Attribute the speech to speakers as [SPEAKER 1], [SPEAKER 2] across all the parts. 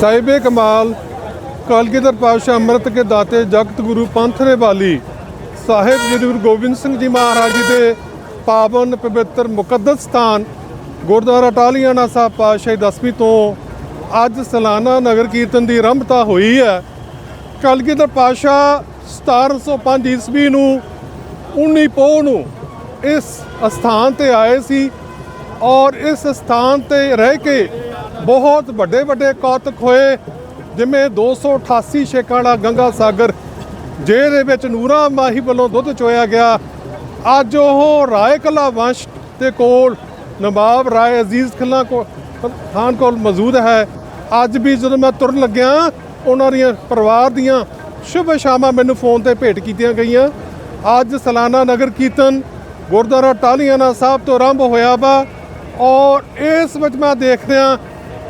[SPEAKER 1] ਸਾਹਿਬੇ ਕਮਾਲ ਕਲਗੀਧਰ ਪਾਤਸ਼ਾਹ ਅੰਮ੍ਰਿਤ ਕੇ ਦਾਤੇ ਜਗਤ ਗੁਰੂ ਪੰਥ ਨੇ ਬਾਲੀ ਸਾਹਿਬ ਜੀ ਗੁਰੂ ਗੋਬਿੰਦ ਸਿੰਘ ਜੀ ਮਹਾਰਾਜ ਜੀ ਦੇ ਪਾਵਨ ਪਵਿੱਤਰ ਮੁਕੱਦਸ ਸਥਾਨ, ਗੁਰਦੁਆਰਾ ਟਾਹਲੀਆਣਾ ਸਾਹਿਬ ਪਾਤਸ਼ਾਹੀ ਦਸਵੀਂ ਤੋਂ ਅੱਜ ਸਾਲਾਨਾ ਨਗਰ ਕੀਰਤਨ ਦੀ ਆਰੰਭਤਾ ਹੋਈ ਹੈ। ਕਲਗੀਧਰ ਪਾਤਸ਼ਾਹ 1705 ਈਸਵੀ ਨੂੰ 19 ਪੋਹ ਨੂੰ ਇਸ ਅਸਥਾਨ ਤੇ ਆਏ ਸੀ ਔਰ ਇਸ ਸਥਾਨ ਤੇ ਰਹਿ ਕੇ ਬਹੁਤ ਵੱਡੇ ਵੱਡੇ ਕੌਤਕ ਹੋਏ, ਜਿਵੇਂ 288 ਛੇਕਾਂ ਵਾਲਾ ਗੰਗਾ ਸਾਗਰ ਜਿਹਦੇ ਵਿੱਚ ਨੂਰਾ ਮਾਹੀ ਵੱਲੋਂ ਦੁੱਧ ਚੋਇਆ ਗਿਆ। ਅੱਜ ਉਹ ਰਾਏ ਕਲਾ ਵੰਸ਼ ਦੇ ਕੋਲ ਨਵਾਬ ਰਾਏ ਅਜ਼ੀਜ਼ ਖਿੱਲਾਂ ਕੋਲ ਖਾਨ ਕੋਲ ਮੌਜੂਦ ਹੈ। ਅੱਜ ਵੀ ਜਦੋਂ ਮੈਂ ਤੁਰਨ ਲੱਗਿਆ, ਉਹਨਾਂ ਦੀਆਂ ਪਰਿਵਾਰ ਦੀਆਂ ਸ਼ੁਭ ਸ਼ਾਮਾਂ ਮੈਨੂੰ ਫੋਨ ਤੇ ਭੇਟ ਕੀਤੀਆਂ ਗਈਆਂ। ਅੱਜ ਸਾਲਾਨਾ ਨਗਰ ਕੀਰਤਨ ਗੁਰਦੁਆਰਾ ਟਾਹਲੀਆਣਾ ਸਾਹਿਬ ਤੋਂ ਆਰੰਭ ਹੋਇਆ ਵਾ ਔਰ ਇਸ ਵਿੱਚ ਮੈਂ ਦੇਖ ਰਿਹਾ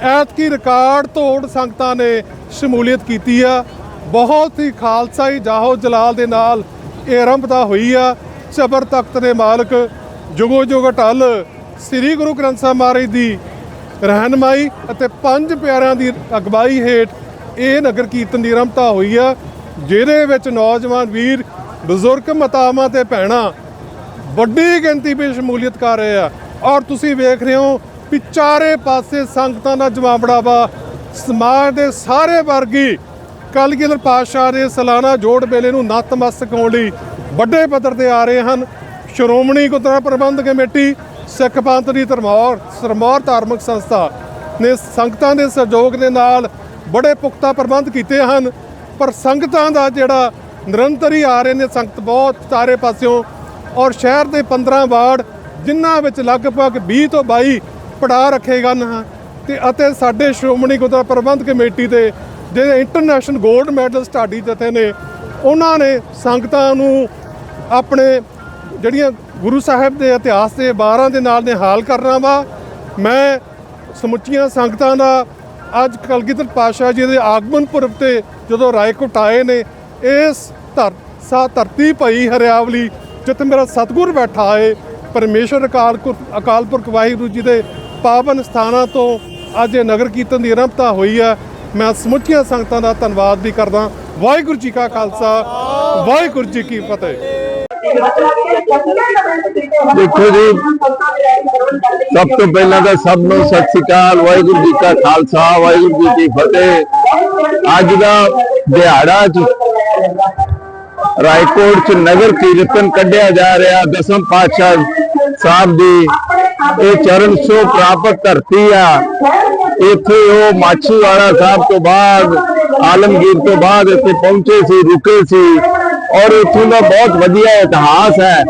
[SPEAKER 1] ਐਤਕੀ ਰਿਕਾਰਡ ਤੋੜ ਸੰਗਤਾਂ ਨੇ ਸ਼ਮੂਲੀਅਤ ਕੀਤੀ ਆ। ਬਹੁਤ ਹੀ ਖਾਲਸਾਈ ਜਾਹੋ ਜਲਾਲ ਦੇ ਨਾਲ ਇਹ ਆਰੰਭਤਾ ਹੋਈ ਆ। ਸਬਰ ਤਖਤ ਦੇ ਮਾਲਕ ਜੁਗੋ ਜੁਗ ਟਲ ਸ੍ਰੀ ਗੁਰੂ ਗ੍ਰੰਥ ਸਾਹਿਬ ਮਹਾਰਾਜ ਦੀ ਰਹਿਨਮਾਈ ਅਤੇ ਪੰਜ ਪਿਆਰਿਆਂ ਦੀ ਅਗਵਾਈ ਹੇਠ ਇਹ ਨਗਰ ਕੀਰਤਨ ਦੀ ਆਰੰਭਤਾ ਹੋਈ ਆ, ਜਿਹਦੇ ਵਿੱਚ ਨੌਜਵਾਨ ਵੀਰ, ਬਜ਼ੁਰਗ, ਮਾਤਾਵਾਂ ਤੇ ਭੈਣਾਂ ਵੱਡੀ ਗਿਣਤੀ ਵਿੱਚ ਸ਼ਮੂਲੀਅਤ ਕਰ ਰਹੇ ਆ। ਔਰ ਤੁਸੀਂ ਵੇਖ ਰਹੇ ਹੋ ਵੀ ਚਾਰੇ ਪਾਸੇ ਸੰਗਤਾਂ ਦਾ ਜਮਾਵੜਾ ਵਾ ਸਮਾਜ ਦੇ ਸਾਰੇ ਵਰਗੀ ਕਲਗੀਧਰ ਪਾਤਸ਼ਾਹ ਦੇ ਸਾਲਾਨਾ ਜੋੜ ਮੇਲੇ ਨੂੰ ਨਤਮਸਤਕ ਹੋਣ ਲਈ ਵੱਡੇ ਪੱਧਰ ਤੇ ਆ ਰਹੇ ਹਨ। ਸ਼੍ਰੋਮਣੀ ਗੁਰਦੁਆਰਾ ਪ੍ਰਬੰਧਕ ਕਮੇਟੀ, ਸਿੱਖ ਪੰਥ ਦੀ ਧਰਮੌਰ ਸਰਮੌਰ ਧਾਰਮਿਕ ਸੰਸਥਾ ਨੇ ਸੰਗਤਾਂ ਦੇ ਸਹਿਯੋਗ ਦੇ ਨਾਲ ਬੜੇ ਪੁਖਤਾ ਪ੍ਰਬੰਧ ਕੀਤੇ ਹਨ। ਪਰ ਸੰਗਤਾਂ ਦਾ ਜਿਹੜਾ ਨਿਰੰਤਰ ਹੀ ਆ ਰਹੇ ਨੇ ਸੰਗਤ ਬਹੁਤ ਚਾਰੇ ਪਾਸਿਓਂ ਔਰ ਸ਼ਹਿਰ ਦੇ 15 ਵਾਰਡ ਜਿਨ੍ਹਾਂ ਵਿੱਚ ਲਗਭਗ 20 ਤੋਂ 22 ਪੜਾ ਰੱਖੇ ਗਏ ਹਨ ਤੇ ਅਤੇ ਸਾਡੇ ਸ਼੍ਰੋਮਣੀ ਗੁਰਦੁਆਰਾ ਪ੍ਰਬੰਧ ਕਮੇਟੀ ਦੇ ਜਿਹੜੇ ਇੰਟਰਨੈਸ਼ਨਲ 골ਡ ਮੈਡਲ ਸਟਾਡੀ ਦਿੱਤੇ ਨੇ, ਉਹਨਾਂ ਨੇ ਸੰਗਤਾਂ ਨੂੰ ਆਪਣੇ ਜਿਹੜੀਆਂ ਗੁਰੂ ਸਾਹਿਬ ਦੇ ਇਤਿਹਾਸ ਦੇ 12 ਦੇ ਨਾਲ ਨਿਹਾਲ ਕਰਨਾ ਵਾ। ਮੈਂ ਸਮੁੱਚੀਆਂ ਸੰਗਤਾਂ ਦਾ ਅੱਜ ਕਲਗੀਧਰ ਪਾਤਸ਼ਾਹ ਜੀ ਦੇ ਆਗਮਨ ਪੁਰਬ ਤੇ ਜਦੋਂ ਰਾਏਕੋਟ ਆਏ ਨੇ, ਇਸ ਧਰ, ਸਾ ਧਰਤੀ ਪਈ ਹਰਿਆਵਲੀ ਜਿੱਥੇ ਮੇਰਾ ਸਤਿਗੁਰ ਬੈਠਾ ਏ, ਪਰਮੇਸ਼ਰ ਅਕਾਲ ਪੁਰਖ ਅਕਾਲ ਪੁਰਖ ਵਾਹਿਗੁਰੂ ਜੀ ਦੇ ਪਾਵਨ ਸਥਾਨਾਂ ਤੋਂ ਅੱਜ ਇਹ ਨਗਰ ਕੀਰਤਨ ਦੀ ਆਰੰਭਤਾ ਹੋਈ ਹੈ। ਮੈਂ ਸਮੁੱਚੀਆਂ ਸੰਗਤਾਂ ਦਾ ਧੰਨਵਾਦ ਵੀ ਕਰਦਾ। ਵਾਹਿਗੁਰੂ ਜੀ ਕਾ ਖਾਲਸਾ, ਵਾਹਿਗੁਰੂ ਜੀ ਕੀ ਫਤਿਹ।
[SPEAKER 2] ਦੇਖੋ ਜੀ, ਸਭ ਤੋਂ ਪਹਿਲਾਂ ਤਾਂ ਸਭ ਨੂੰ ਸਤਿ ਸ੍ਰੀ ਅਕਾਲ, ਵਾਹਿਗੁਰੂ ਜੀ ਕਾ ਖਾਲਸਾ, ਵਾਹਿਗੁਰੂ ਜੀ ਕੀ ਫਤਿਹ। ਅੱਜ ਦਾ ਦਿਹਾੜਾ ਚ ਰਾਏਕੋਟ ਚ ਨਗਰ ਕੀਰਤਨ ਕੱਢਿਆ ਜਾ ਰਿਹਾ। ਦਸਮ ਪਾਤਸ਼ਾਹ ਸਾਹਿਬ ਦੀ ਇਹ ਚਰਨ ਸੋ ਪ੍ਰਾਪਤ ਧਰਤੀ ਆ। ਇੱਥੇ ਉਹ ਮਾਛੀਵਾੜਾ ਸਾਹਿਬ ਤੋਂ ਬਾਅਦ, ਆਲਮਗੀਰ ਤੋਂ ਬਾਅਦ ਇੱਥੇ ਪਹੁੰਚੇ ਸੀ, ਰੁਕੇ ਸੀ। ਔਰ ਇੱਥੋਂ ਦਾ ਬਹੁਤ ਵਧੀਆ ਇਤਿਹਾਸ ਹੈ।